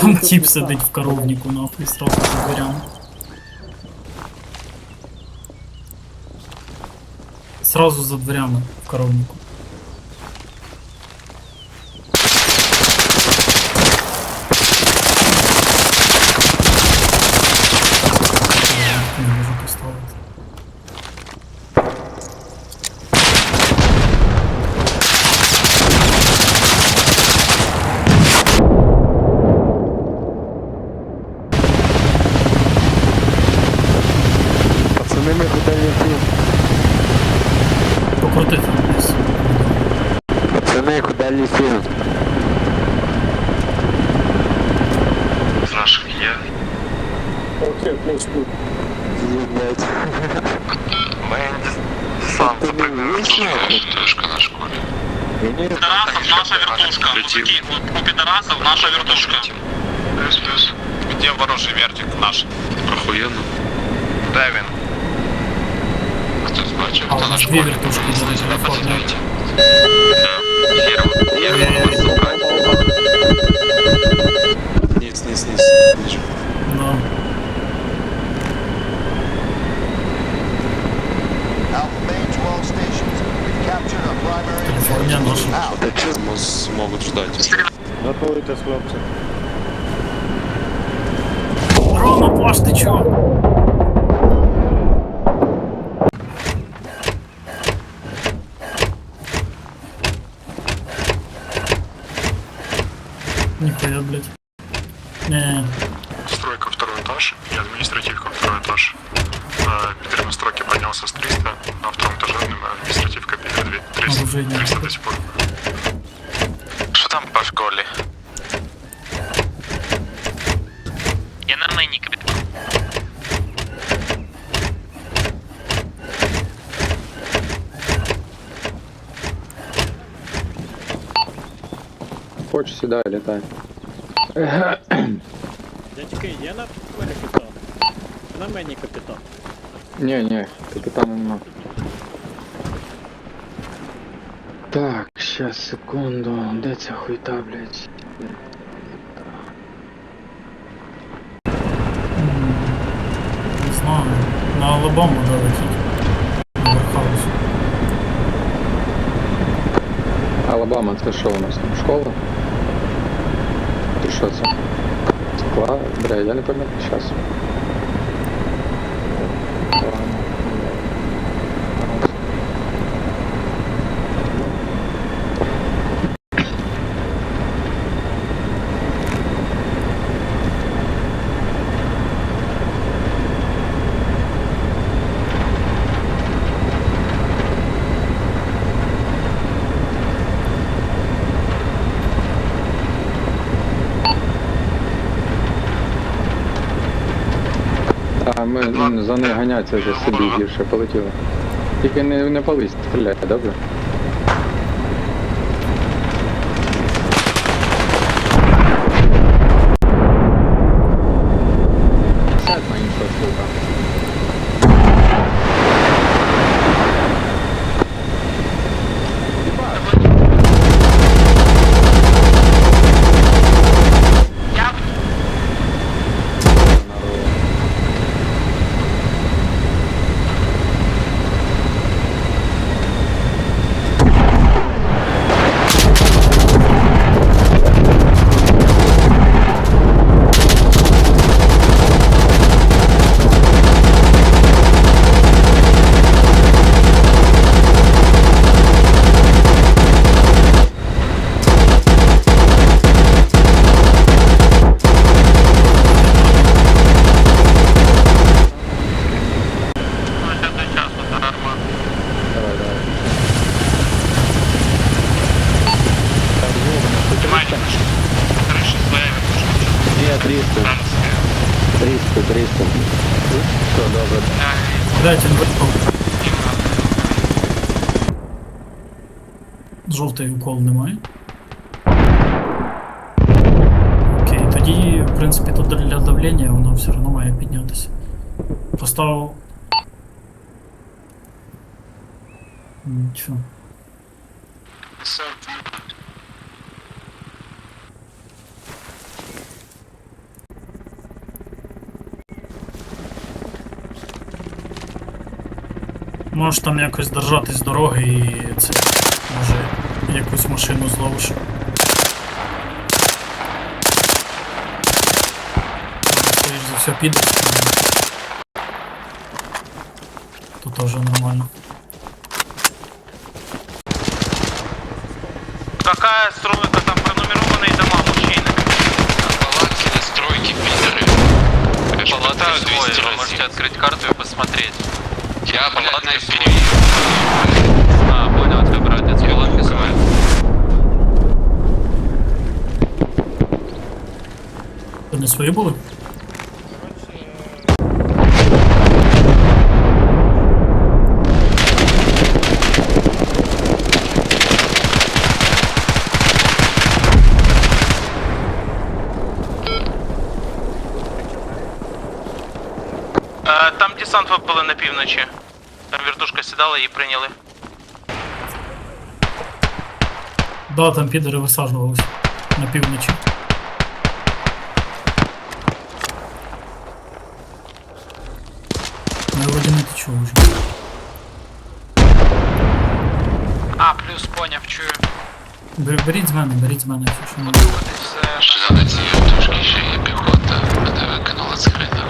Там тип сидить в коровнику, нахуй, сразу за дверями. Сразу за дверями в коровнику. Ебать. Ми сам Ти не запрыгнув вийшов? вертушка на школі. Мені пидорасов наша вертушка. Мужики, вот у пидорасов наша вертушка. Плюс-плюс. Где ворожий вертик наш? Охуєнно. Де він? Хтось бачив, А, хто у на нас школі. дві вертушки Хтось зараз не Out. Та чого? Мос- Могут ждать. Готуйтесь, хлопці. Рона, Паш, ти чо? Нихуя, блядь. Не, Стройка второй этаж и административка второй этаж. Э, строке поднялся с 300, на втором этаже административка Питер 300, Оружейник. 300 до сих пор. Що там по школі? Я на мені капітан. Хочеш сюди, літай. Дядьки, є на полі капітан? На мені капітан. Ні, ні, капітана нема. Так, щас, секунду. Де ця хуйта, блядь? не знаю. На Алабаму долетіть. На Верхаус. Алабама, це що у нас там? Школа? Ти що це? Це кла... Бля, я не пам'ятаю щас. А ми м, за нею ганяться вже собі гірше полетіли. Тільки не, не пались, стріляй, добре? 300. 300, 300. Все, добре. Блять, він випав. Жовтий укол немає. Окей, тоді, в принципі, тут для давлення воно все одно має піднятися. Поставив. Нічого. Можеш там якось держатись дороги і це може якусь машину зловиш. Скоріш за все підеш. То теж нормально. Какая стройка, там пронумерованные дома, мужчины. Палатки, стройки, пидоры. Палата двое, вы можете открыть карту и посмотреть. Я палатки впереди. А, понял тебя, братец. Палатки свои. Вони свої були? Е, там десант випали на півночі. Вертушка сідала, її прийняли. Да, там підери висаджувалися на півночі. Ну, я вроді не течу вже. А, плюс поняв, чую. Бер- Беріть з мене, беріть з мене, якщо що не Все. Що за ці вертушки ще є піхота, мене викинула з хрена.